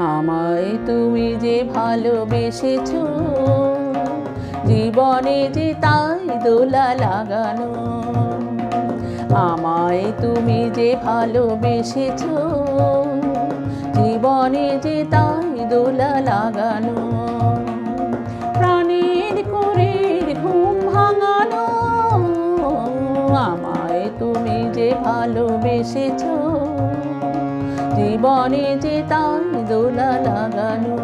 আমায় তুমি যে ভালোবেসেছ, জীবনে যে তাই দোলা লাগানো। আমায় তুমি যে ভালোবেসেছ, জীবনে যে তাই দোলা লাগানো। জীবনে যে তাই দোলা লাগানো।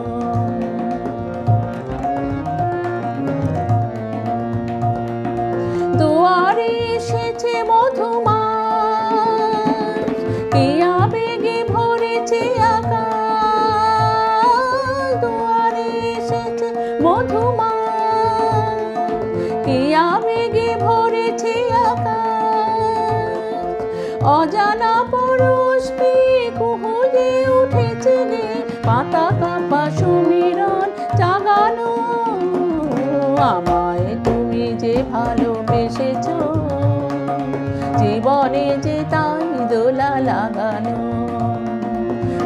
দুয়ারে এসেছে মধুমাস কি আবেগে ভরেছে মধুমাস কি আবেগে ভরেছে অজানা পরশ পেয়ে কুহুজে উঠেছে গে পাতা কাপা সুমিরন জাগানো। আমায় তুমি যে ভালোবেসেছ, জীবনে যে তাই দোলা লাগানো।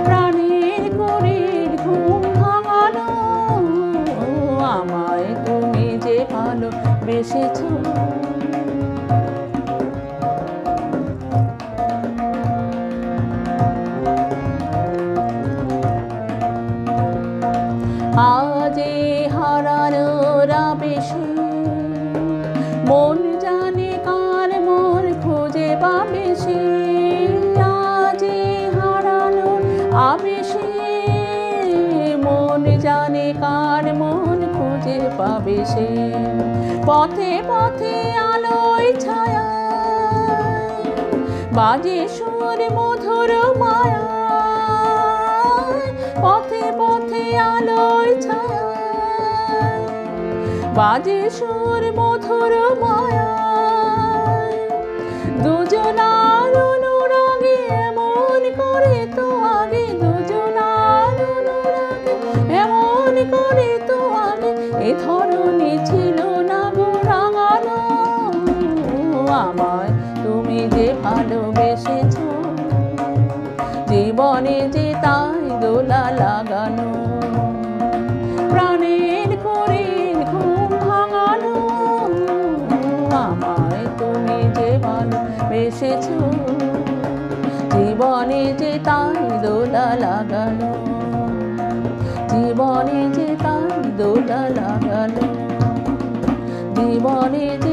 প্রাণের করির ঘুম ভাঙানো, আমায় তুমি যে ভালোবেসেছ। হারানোর মন জানে কার মন খুঁজে পাবে সে। আজে হারানোর আবেশে মন জানে কার মন খুঁজে পাবে সে। পথে পথে আলোয় ছায়া, বাজে সুর মধুর মায়া। পথে পথে আলোয় ছায়া বাজে সুর, মধুর মায়া। দুজনার অনুরাগে এমন করে তো আগে, দুজনার অনুরাগে এমন করে তো আগে। এ ধরনের ছিল না গো রাঙানো। আমায় তুমি যে ভালোবেসেছ, জীবনে যে তাই দোলা লাগানো। ভালোবেসেছ জীবনে যে তাই দোলা লাগালো জীবনে যে তাই দোলা লাগালো জীবনে যে